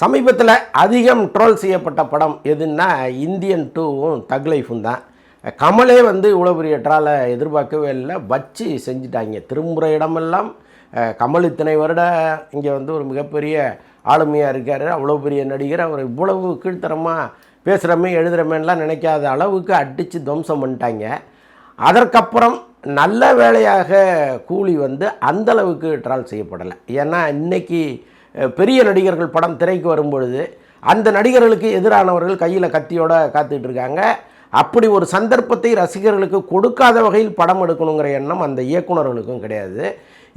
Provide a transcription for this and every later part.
சமீபத்தில் அதிகம் ட்ரோல் செய்யப்பட்ட படம் எதுன்னா இந்தியன் டூவும் தக் லைஃபும் தான். கமலே வந்து இவ்வளோ பெரிய ட்ராலை எதிர்பார்க்கவே இல்லை. வச்சு செஞ்சுட்டாங்க. திரும்புகிற இடமெல்லாம் கமல் இத்தனை வருட இங்கே வந்து ஒரு மிகப்பெரிய ஆளுமையாக இருக்கார். அவ்வளோ பெரிய நடிகர். அவர் இவ்வளவு கீழ்த்தரமாக பேசுகிறமே எழுதுகிறமேலாம் நினைக்காத அளவுக்கு அடித்து துவம்சம் பண்ணிட்டாங்க. அதற்கப்புறம் நல்ல வேலையாக கூலி வந்து அந்தளவுக்கு ட்ரால் செய்யப்படலை. ஏன்னா இன்னைக்கு பெரிய நடிகர்கள் படம் திரைக்கு வரும்பொழுது அந்த நடிகர்களுக்கு எதிரானவர்கள் கையில் கத்தியோட காத்துட்டு இருக்காங்க. அப்படி ஒரு சந்தர்ப்பத்தை ரசிகர்களுக்கு கொடுக்காத வகையில் படம் எடுக்கணுங்கிற எண்ணம் அந்த இயக்குனர்களுக்கும் கிடையாது.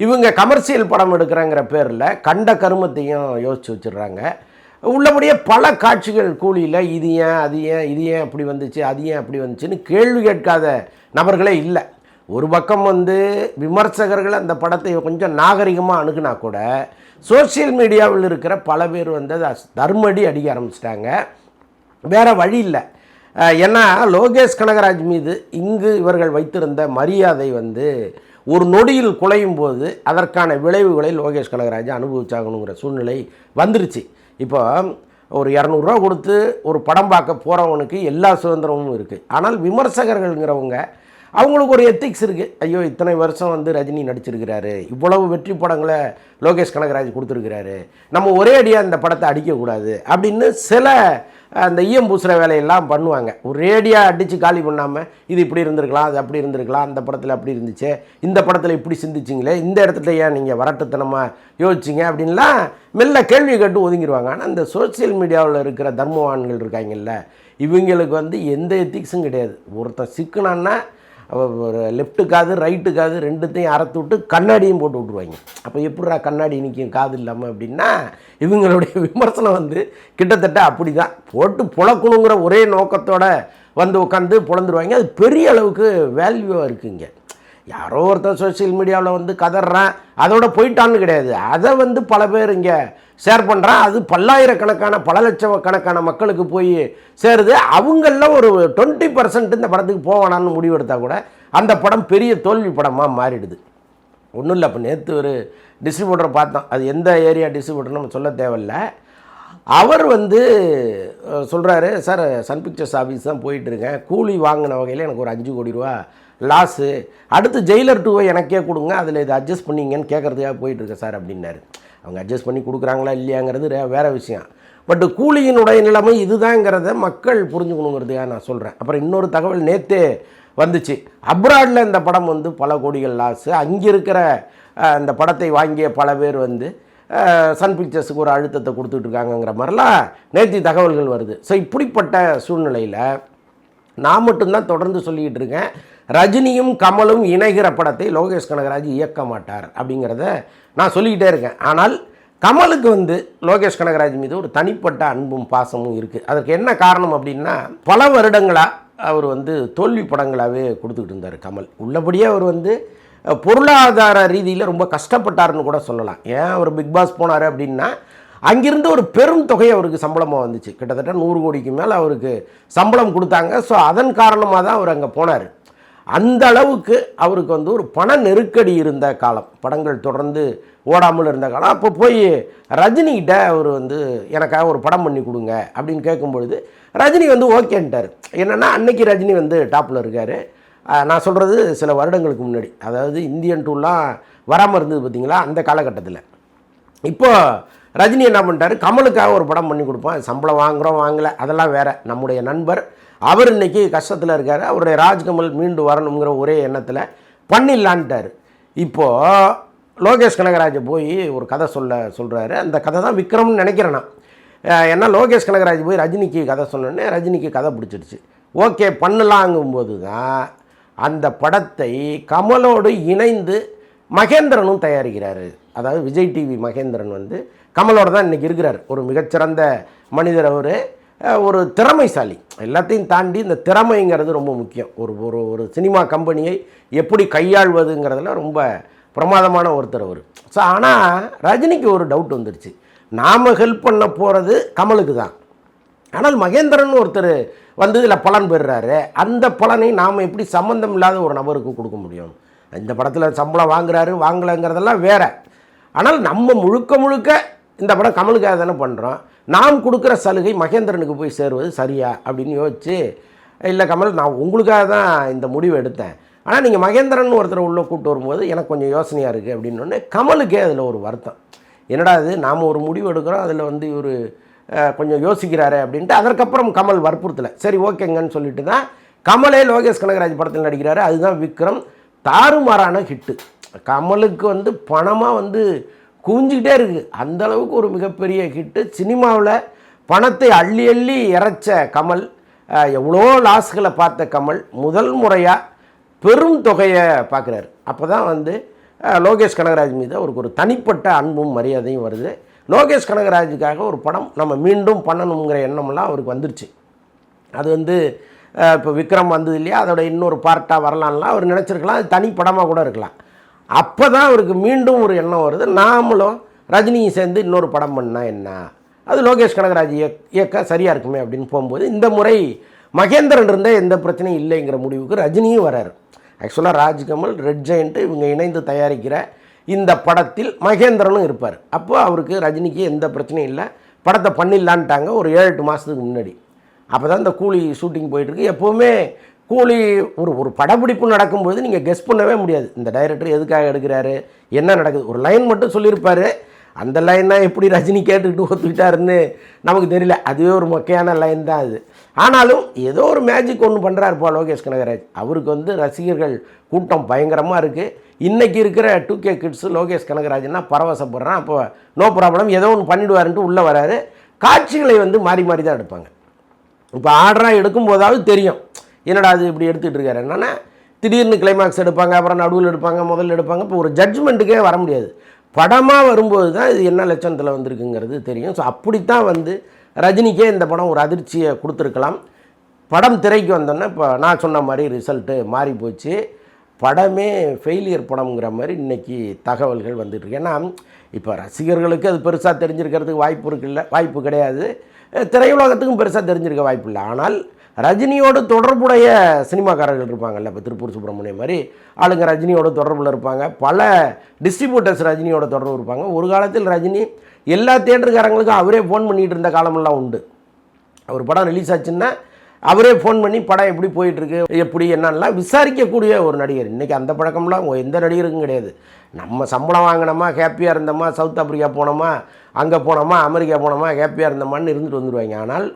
இவங்க கமர்ஷியல் படம் எடுக்கிறேங்கிற பேரில் கண்ட கருமத்தையும் யோசிச்சு வச்சிடுறாங்க. உள்ளபடியே பல காட்சிகள் கூலியில் இது ஏன் அது ஏன் இது ஏன் அப்படி வந்துச்சு அது ஏன் அப்படி வந்துச்சுன்னு கேள்வி கேட்காத நபர்களே இல்லை. ஒரு பக்கம் வந்து விமர்சகர்கள் அந்த படத்தை கொஞ்சம் நாகரிகமாக அணுகுனா கூட சோஷியல் மீடியாவில் இருக்கிற பல பேர் வந்து அதை தர்மடி அடிக்க ஆரம்பிச்சிட்டாங்க. வேறு வழி இல்லை. ஏன்னா லோகேஷ் கனகராஜ் மீது இங்கு இவர்கள் வைத்திருந்த மரியாதை வந்து ஒரு நொடியில் குலையும் போது அதற்கான விளைவுகளை லோகேஷ் கனகராஜ் அனுபவிச்சாகணுங்கிற சூழ்நிலை வந்துருச்சு. இப்போ ஒரு இரநூறுவா கொடுத்து ஒரு படம் பார்க்க போகிறவனுக்கு எல்லா சுதந்திரமும் இருக்குது ஆனால் விமர்சகர்கள்ங்கிறவங்க அவங்களுக்கு ஒரு எத்திக்ஸ் இருக்குது ஐயோ இத்தனை வருஷம் வந்து ரஜினி நடிச்சிருக்கிறாரு. இவ்வளவு வெற்றி படங்களை லோகேஷ் கனகராஜ் கொடுத்துருக்கிறாரு. நம்ம ஒரே அடியாக இந்த படத்தை அடிக்கக்கூடாது அப்படின்னு சில அந்த ஈயம் பூசுகிற வேலையெல்லாம் பண்ணுவாங்க. ஒரேடியாக அடித்து காலி பண்ணாமல் இது இப்படி இருந்திருக்கலாம் அது அப்படி இருந்திருக்கலாம் அந்த படத்தில் அப்படி இருந்துச்சு இந்த படத்தில் இப்படி சிந்திச்சிங்களே இந்த இடத்துல ஏன் நீங்கள் வரட்டுத்தனமாக யோசிச்சிங்க அப்படின்லாம் மெல்ல கேள்வி கேட்டு ஒதுங்கிடுவாங்க ஆனால் இந்த சோஷியல் மீடியாவில் இருக்கிற தர்மவான்கள் இருக்காங்கல்ல இவங்களுக்கு வந்து எந்த எத்திக்ஸும் கிடையாது. ஒருத்தன் சிக்கனான்னா லெஃப்ட்டு காது ரைட்டு காது ரெண்டுத்தையும் அறுத்து விட்டு கண்ணாடியும் போட்டு விட்ருவாங்க அப்போ எப்படிரா கண்ணாடி நிற்கும் காது இல்லாமல் அப்படின்னா இவங்களுடைய விமர்சனம் வந்து கிட்டத்தட்ட அப்படி தான் போட்டு புழக்கணுங்கிற ஒரே நோக்கத்தோடு வந்து உட்காந்து புலந்துருவாங்க. அது பெரிய அளவுக்கு வேல்யூவாக இருக்குங்க. யாரோ ஒருத்தர் சோஷியல் மீடியாவில் வந்து கதறான் அதோட போயிட்டான்னு கிடையாது. அதை வந்து பல பேர் இங்கே ஷேர் பண்ணுறான் அது பல்லாயிரக்கணக்கான பல லட்சம் கணக்கான மக்களுக்கு போய் சேருது. அவங்களில் ஒரு டுவெண்ட்டி பர்சன்ட் இந்த படத்துக்கு போவானான்னு முடிவெடுத்தால் கூட அந்த படம் பெரிய தோல்வி படமாக மாறிடுது. ஒன்றும் இல்லை. அப்போ நேற்று ஒரு டிஸ்ட்ரிபியூட்டரை பார்த்தோம். அது எந்த ஏரியா டிஸ்ட்ரிபியூட்டர் நம்ம சொல்ல தேவையில்ல. அவர் வந்து சொல்கிறாரு சார் சன் பிக்சர்ஸ் ஆஃபீஸ் தான் போயிட்டுருக்கேன் கூலி வாங்கின வகையில் எனக்கு ஒரு அஞ்சு கோடி ரூபா லாஸு அடுத்து ஜெயிலர் டூவை எனக்கே கொடுங்க. அதில் இதை அட்ஜஸ்ட் பண்ணிங்கன்னு கேட்குறதுக்காக போயிட்டுருக்கேன் சார் அப்படின்னாரு. அவங்க அட்ஜஸ்ட் பண்ணி கொடுக்குறாங்களா இல்லையாங்கிறது வேறு வேற விஷயம். பட் கூலியினுடைய நிலைமை இதுதாங்கிறத மக்கள் புரிஞ்சுக்கணுங்கிறதுக்காக நான் சொல்கிறேன் அப்புறம் இன்னொரு தகவல் நேற்றே வந்துச்சு. அப்ராடில் இந்த படம் வந்து பல கோடிகள் லாஸு அங்கே இருக்கிற அந்த படத்தை வாங்கிய பல பேர் வந்து சன் பிக்சர்ஸுக்கு ஒரு அழுத்தத்தை கொடுத்துட்டு இருக்காங்கங்கிற மாதிரிலாம் நேற்று தகவல்கள் வருது. ஸோ இப்படிப்பட்ட சூழ்நிலையில் நான் மட்டும்தான் தொடர்ந்து சொல்லிக்கிட்டு இருக்கேன். ரஜினியும் கமலும் இணைகிற படத்தை லோகேஷ் கனகராஜ் இயக்க மாட்டார் அப்படிங்கிறத நான் சொல்லிக்கிட்டே இருக்கேன். ஆனால் கமலுக்கு வந்து லோகேஷ் கனகராஜ் மீது ஒரு தனிப்பட்ட அன்பும் பாசமும் இருக்குது அதற்கு என்ன காரணம் அப்படின்னா பல வருடங்களாக அவர் வந்து தோல்வி படங்களாகவே கொடுத்துக்கிட்டு இருந்தார் கமல். உள்ளபடியே அவர் வந்து பொருளாதார ரீதியில் ரொம்ப கஷ்டப்பட்டார்னு கூட சொல்லலாம். ஏன் அவர் பிக் பாஸ் போனார் அப்படின்னா அங்கிருந்து ஒரு பெரும் தொகை அவருக்கு சம்பளமாக வந்துச்சு. கிட்டத்தட்ட நூறு கோடிக்கு மேலே அவருக்கு சம்பளம் கொடுத்தாங்க. ஸோ அதன் காரணமாக தான் அவர் அங்கே போனார். அந்த அளவுக்கு அவருக்கு வந்து ஒரு பண நெருக்கடி இருந்த காலம். படங்கள் தொடர்ந்து ஓடாமல் இருந்த காலம். அப்போ போய் ரஜினிகிட்ட அவர் வந்து எனக்காக ஒரு படம் பண்ணி கொடுங்க. அப்படின்னு கேட்கும்பொழுது ரஜினி வந்து ஓகேன்ட்டார். என்னென்னா அன்னைக்கு ரஜினி வந்து டாப்பில் இருக்கார். நான் சொல்கிறது சில வருடங்களுக்கு முன்னாடி. அதாவது இந்தியன் டூலாம் வராமல் இருந்தது பார்த்தீங்களா அந்த காலகட்டத்தில். இப்போது ரஜினி என்ன பண்ணிட்டாரு? கமலுக்காக ஒரு படம் பண்ணி கொடுப்பான் சம்பளம் வாங்குறோம் வாங்கலை. அதெல்லாம் வேற. நம்முடைய நண்பர். அவர் இன்னைக்கு கஷ்டத்தில் இருக்கார். அவருடைய ராஜ்கமல் மீண்டு வரணுங்கிற ஒரே எண்ணத்தில் பண்ணிடலான்ட்டார். இப்போது லோகேஷ் கனகராஜை போய் ஒரு கதை சொல்ல சொல்கிறாரு அந்த கதை தான் விக்ரம்னு நினைக்கிறேன் நான். ஏன்னா லோகேஷ் கனகராஜ் போய் ரஜினிக்கு கதை சொன்னோன்னே ரஜினிக்கு கதை பிடிச்சிருச்சு ஓகே பண்ணலாங்கும்போது தான் அந்த படத்தை கமலோடு இணைந்து மகேந்திரனும் தயாரிக்கிறாரு. அதாவது விஜய் டிவி மகேந்திரன் வந்து கமலோட தான் இன்றைக்கி இருக்கிறார். ஒரு மிகச்சிறந்த மனிதர் அவர். ஒரு திறமைசாலி. எல்லாத்தையும் தாண்டி இந்த திறமைங்கிறது ரொம்ப முக்கியம். ஒரு ஒரு ஒரு சினிமா கம்பெனியை எப்படி கையாள்வதுங்கிறதுல ரொம்ப பிரமாதமான ஒருத்தர் அவர். ஸோ ஆனால் ரஜினிக்கு ஒரு டவுட் வந்துருச்சு. நாம் ஹெல்ப் பண்ண போகிறது கமலுக்கு தான். ஆனால் மகேந்திரன் ஒருத்தர் வந்து இதில் பலன் பெறுறாரு. அந்த பலனை நாம் எப்படி சம்மந்தம் இல்லாத ஒரு நபருக்கு கொடுக்க முடியும்? இந்த படத்தில் சம்பளம் வாங்குறாரு வாங்கலைங்கிறதெல்லாம் வேறு. ஆனால் நம்ம முழுக்க முழுக்க இந்த படம் கமலுக்காக தானே பண்ணுறோம் நாம் கொடுக்குற சலுகை மகேந்திரனுக்கு போய் சேருவது சரியா அப்படின்னு யோசிச்சு இல்லை கமல் நான் உங்களுக்காக தான் இந்த முடிவு எடுத்தேன். ஆனால் நீங்கள் மகேந்திரன் ஒருத்தர் உள்ளே கூப்பிட்டு வரும்போது எனக்கு கொஞ்சம் யோசனையாக இருக்குது அப்படின்னு கமலுக்கே அதில் ஒரு வருத்தம். என்னடா இது? நாம் ஒரு முடிவு எடுக்கிறோம். அதில் வந்து இவர் கொஞ்சம் யோசிக்கிறாரு அப்படின்ட்டு அதற்கப்புறம் கமல் வற்புறுத்தலை. சரி ஓகேங்கன்னு சொல்லிட்டு தான் கமலே லோகேஷ் கனகராஜ் படத்தில் நடிக்கிறாரு. அதுதான் விக்ரம் தாறுமாறான ஹிட்டு. கமலுக்கு வந்து பணமாக வந்து குவிஞ்சிக்கிட்டே இருக்குது அந்த அளவுக்கு ஒரு மிகப்பெரிய ஹிட்டு சினிமாவில் பணத்தை அள்ளி அள்ளி இறைச்ச கமல் எவ்வளோ லாஸ்களை பார்த்த கமல் முதல் முறையாக பெரும் தொகையை பார்க்குறாரு. அப்போ தான் வந்து லோகேஷ் கனகராஜ் மீது அவருக்கு ஒரு தனிப்பட்ட அன்பும் மரியாதையும் வருது. லோகேஷ் கனகராஜுக்காக ஒரு படம் நம்ம மீண்டும் பண்ணணுங்கிற எண்ணம்லாம் அவருக்கு வந்துருச்சு. அது வந்து இப்போ விக்ரம் வந்தது இல்லையா? அதோட இன்னொரு பார்ட்டாக வரலான்லாம் அவர் நினச்சிருக்கலாம். அது தனி படமாக கூட இருக்கலாம். அப்போ தான் அவருக்கு மீண்டும் ஒரு எண்ணம் வருது. நாமளும் ரஜினியும் சேர்ந்து இன்னொரு படம் பண்ணால் என்ன? அது லோகேஷ் கனகராஜ் இயக்க இயக்க சரியாக இருக்குமே அப்படின்னு போகும்போது இந்த முறை மகேந்திரன் இருந்தால் எந்த பிரச்சனையும் இல்லைங்கிற முடிவுக்கு ரஜினியும் வராரு. ஆக்சுவலாக ராஜ்கமல் ரெட் ஜெயண்ட்டு இவங்க இணைந்து தயாரிக்கிற இந்த படத்தில் மகேந்திரனும் இருப்பார். அப்போ அவருக்கு ரஜினிக்கு எந்த பிரச்சனையும் இல்லை. படத்தை பண்ணிடலான்ட்டாங்க ஒரு ஏழு எட்டு மாதத்துக்கு முன்னாடி. அப்போ தான் இந்த கூலி ஷூட்டிங் போயிட்டுருக்கு எப்போவுமே கூலி ஒரு ஒரு படப்பிடிப்பு நடக்கும்பொழுது நீங்கள் கெஸ் பண்ணவே முடியாது. இந்த டைரக்டர் எதுக்காக எடுக்கிறாரு? என்ன நடக்குது? ஒரு லைன் மட்டும் சொல்லியிருப்பாரு. அந்த லைன் தான் எப்படி ரஜினி கேட்டுக்கிட்டு ஒத்துக்கிட்டாருன்னு நமக்கு தெரியல. அதுவே ஒரு மொக்கையான லைன் தான் அது. ஆனாலும் ஏதோ ஒரு மேஜிக் ஒன்று பண்ணுறாருப்பா லோகேஷ் கனகராஜ். அவருக்கு வந்து ரசிகர்கள் கூட்டம் பயங்கரமாக இருக்குது இன்றைக்கி இருக்கிற டூ கே கிட்ஸு லோகேஷ் கனகராஜ்னா பரவசப்படுறான்? அப்போ நோ ப்ராப்ளம் ஏதோ ஒன்று பண்ணிடுவாருன்ட்டு உள்ளே வராரு. காட்சிகளை வந்து மாறி மாறி தான் எடுப்பாங்க. இப்போ ஆர்டராக எடுக்கும்போதாவது தெரியும். என்னடா அது இப்படி எடுத்துகிட்டு இருக்காரு? என்னென்னா திடீர்னு கிளைமாக்ஸ் எடுப்பாங்க அப்புறம் நடுவில் எடுப்பாங்க முதல்ல எடுப்பாங்க இப்போ ஒரு ஜட்ஜ்மெண்ட்டுக்கே வர முடியாது. படமாக வரும்போது தான் இது என்ன லட்சணத்தில் வந்திருக்குங்கிறது தெரியும். ஸோ அப்படித்தான் வந்து ரஜினிக்கே இந்த படம் ஒரு அதிர்ச்சியை கொடுத்துருக்கலாம். படம் திரைக்கு வந்தோன்னே இப்போ நான் சொன்ன மாதிரி ரிசல்ட்டு மாறி போச்சு. படமே ஃபெயிலியர் படம்ங்கிற மாதிரி இன்றைக்கி தகவல்கள் வந்துட்டுருக்கு ஏன்னா இப்போ ரசிகர்களுக்கு அது பெருசாக தெரிஞ்சிருக்கிறதுக்கு வாய்ப்பு இருக்குல்ல? வாய்ப்பு கிடையாது. திரையுலகத்துக்கும் பெருசாக தெரிஞ்சிருக்க வாய்ப்பு இல்லை. ஆனால் ரஜினியோடு தொடர்புடைய சினிமாக்காரர்கள் இருப்பாங்கல்ல இப்போ திருப்பூர் சுப்பிரமணியம் மாதிரி. ஆளுங்க ரஜினியோட தொடர்பில் இருப்பாங்க. பல டிஸ்ட்ரிபியூட்டர்ஸ் ரஜினியோட தொடர்பு இருப்பாங்க. ஒரு காலத்தில் ரஜினி எல்லா தேட்டருக்காரங்களுக்கும் அவரே ஃபோன் பண்ணிகிட்டு இருந்த காலமெல்லாம் உண்டு. அவர் படம் ரிலீஸ் ஆச்சுன்னா அவரே ஃபோன் பண்ணி படம் எப்படி போயிட்டுருக்கு எப்படி என்னென்னலாம் விசாரிக்கக்கூடிய ஒரு நடிகர். இன்றைக்கி அந்த பழக்கம்லாம் எந்த நடிகருக்கும் கிடையாது. நம்ம சம்பளம் வாங்கினோமா ஹாப்பியாக இருந்தோமா சவுத் ஆப்பிரிக்கா போனோமா அங்கே போனோமா அமெரிக்கா போனோமா ஹாப்பியாக இருந்தோமான்னு இருந்துட்டு வந்துடுவாங்க ஆனால்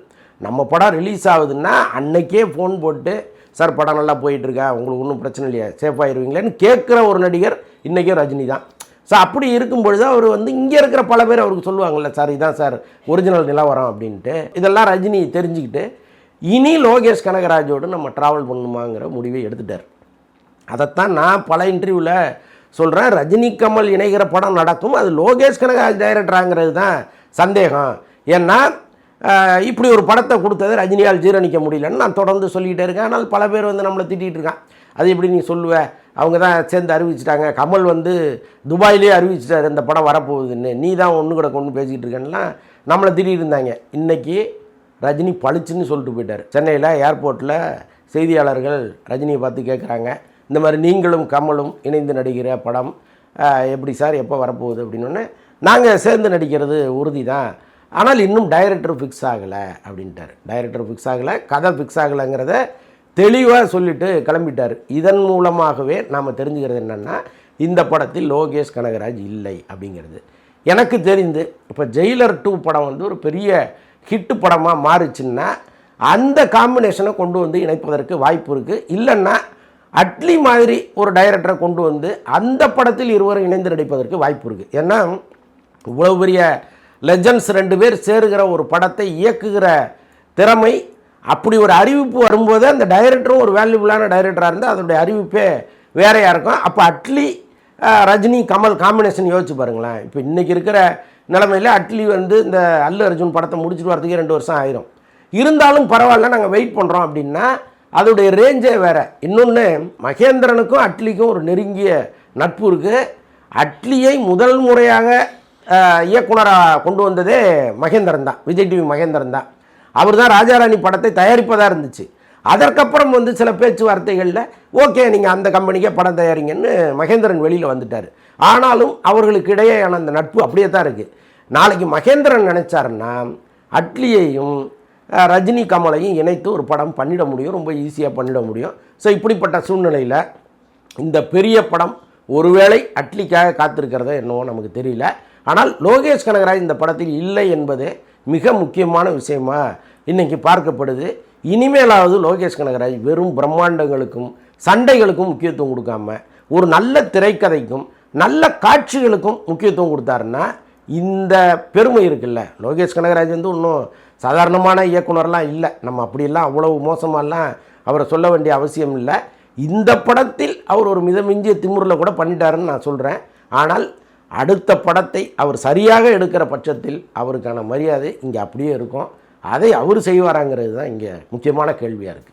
நம்ம படம் ரிலீஸ் ஆகுதுன்னா அன்னைக்கே ஃபோன் போட்டு சார் படம் நல்லா போயிட்டுருக்கா உங்களுக்கு ஒன்றும் பிரச்சனை இல்லையா? சேஃபாகிருவீங்களேன்னு கேட்குற ஒரு நடிகர் இன்றைக்கும் ரஜினி தான். ஸோ அப்படி இருக்கும்பொழுது அவர் வந்து இங்கே இருக்கிற பல பேர் அவருக்கு சொல்லுவாங்கள்ல சார் இதான் சார் ஒரிஜினல் நிலவரம் அப்படின்ட்டு. இதெல்லாம் ரஜினி தெரிஞ்சுக்கிட்டு இனி லோகேஷ் கனகராஜோடு நம்ம ட்ராவல் பண்ணணுமாங்கிற முடிவை எடுத்துட்டார். அதைத்தான் நான் பல இன்டர்வியூவில் சொல்கிறேன் ரஜினி கமல் இணைகிற படம் நடக்கும். அது லோகேஷ் கனகராஜ் டைரக்டராங்கிறது தான் சந்தேகம். ஏன்னா இப்படி ஒரு படத்தை கொடுத்தது ரஜினியால் ஜீரணிக்க முடியலன்னு நான் தொடர்ந்து சொல்லிக்கிட்டே இருக்கேன். ஆனால் பல பேர் வந்து நம்மளை திட்டிகிட்டு இருக்கான் அது எப்படி நீ சொல்லுவ? அவங்க தான் சேர்ந்து அறிவிச்சிட்டாங்க. கமல் வந்து துபாயிலே அறிவிச்சிட்டாரு இந்த படம் வரப்போகுதுன்னு. நீ தான் ஒன்று கூட கொண்டு பேசிக்கிட்டு இருக்கேன்னா நம்மளை திட்டிகிட்டு இருந்தாங்க. இன்றைக்கி ரஜினி பளிச்சுன்னு சொல்லிட்டு போயிட்டார். சென்னையில் ஏர்போர்ட்டில் செய்தியாளர்கள் ரஜினியை பார்த்து கேட்குறாங்க இந்த மாதிரி நீங்களும் கமலும் இணைந்து நடிக்கிற படம் எப்படி சார் எப்போ வரப்போகுது அப்படின்னோடனே நாங்கள் சேர்ந்து நடிக்கிறது உறுதி தான் ஆனால் இன்னும் டைரக்டர் ஃபிக்ஸ் ஆகலை அப்படின்ட்டார். டைரக்டர் ஃபிக்ஸ் ஆகலை கதை ஃபிக்ஸ் ஆகலைங்கிறத தெளிவாக சொல்லிட்டு கிளம்பிட்டார். இதன் மூலமாகவே நாம் தெரிஞ்சுக்கிறது என்னென்னா இந்த படத்தில் லோகேஷ் கனகராஜ் இல்லை அப்படிங்கிறது. எனக்கு தெரிந்து இப்போ ஜெயிலர் டூ படம் வந்து ஒரு பெரிய ஹிட்டு படமாக மாறுச்சுன்னா அந்த காம்பினேஷனை கொண்டு வந்து இணைப்பதற்கு வாய்ப்பு இருக்குது இல்லைன்னா அட்லி மாதிரி ஒரு டைரக்டரை கொண்டு வந்து அந்த படத்தில் இருவரும் இணைந்து நடிப்பதற்கு வாய்ப்பு இருக்குது ஏன்னா இவ்வளோ பெரிய லெஜண்ட்ஸ் ரெண்டு பேர் சேருகிற ஒரு படத்தை இயக்குகிற திறமை அப்படி ஒரு அறிவிப்பு வரும்போது அந்த டைரக்டரும் ஒரு வேல்யூபிளான டைரக்டராக இருந்தால் அதனுடைய அறிவிப்பே வேறையாக இருக்கும். அப்போ அட்லி ரஜினி கமல் காம்பினேஷன் யோசிச்சு பாருங்களேன். இப்போ இன்றைக்கி இருக்கிற நிலமையில் அட்லி வந்து இந்த அல்லு அர்ஜுன் படத்தை முடிச்சுட்டு வரதுக்கே ரெண்டு வருஷம் ஆயிரும். இருந்தாலும் பரவாயில்ல நாங்கள் வெயிட் பண்ணுறோம் அப்படின்னா அதோடைய ரேஞ்சே வேறு. இன்னொன்று மகேந்திரனுக்கும் அட்லிக்கும் ஒரு நெருங்கிய நட்பு இருக்குது அட்லியை முதல் முறையாக இயக்குனராக கொண்டு வந்ததே மகேந்திரன் தான் விஜய் டிவி மகேந்திரன் தான். அவர் தான் ராஜாராணி படத்தை தயாரிப்பதாக இருந்துச்சு. அதற்கப்புறம் வந்து சில பேச்சுவார்த்தைகளில் ஓகே நீங்கள் அந்த கம்பெனிக்கே படம் தயாரிங்கன்னு மகேந்திரன் வெளியில் வந்துட்டார். ஆனாலும் அவர்களுக்கு இடையேயான அந்த நட்பு அப்படியே தான் இருக்குது நாளைக்கு மகேந்திரன் நினச்சாருன்னா அட்லியையும் ரஜினி கமலையும் இணைத்து ஒரு படம் பண்ணிட முடியும் ரொம்ப ஈஸியாக பண்ணிட முடியும். ஸோ இப்படிப்பட்ட சூழ்நிலையில் இந்த பெரிய படம் ஒருவேளை அட்லிக்காக காத்திருக்கிறதோ என்னவோ நமக்கு தெரியல. ஆனால் லோகேஷ் கனகராஜ் இந்த படத்தில் இல்லை என்பது மிக முக்கியமான விஷயமா இன்னைக்கு பார்க்கப்படுது. இனிமேலாவது லோகேஷ் கனகராஜ் வெறும் பிரம்மாண்டங்களுக்கும் சண்டைகளுக்கும் முக்கியத்துவம் கொடுக்காம ஒரு நல்ல திரைக்கதைக்கும் நல்ல காட்சிகளுக்கும் முக்கியத்துவம் கொடுத்தாருன்னா இந்த பெருமை இருக்குல்ல. லோகேஷ் கனகராஜ் வந்து இன்னும் சாதாரணமான இயக்குனர்லாம் இல்லை. நம்ம அப்படியெல்லாம் அவ்வளவு மோசமாலாம் அவரை சொல்ல வேண்டிய அவசியம் இல்லை. இந்த படத்தில் அவர் ஒரு மிதமிஞ்சிய திமுறில் கூட பண்ணிட்டாருன்னு நான் சொல்கிறேன் ஆனால் அடுத்த படத்தை அவர் சரியாக எடுக்கிற பட்சத்தில் அவருக்கான மரியாதை இங்கே அப்படியே இருக்கும். அதை அவர் செய்வாராங்கிறது தான் இங்கே முக்கியமான கேள்வியாக இருக்குது.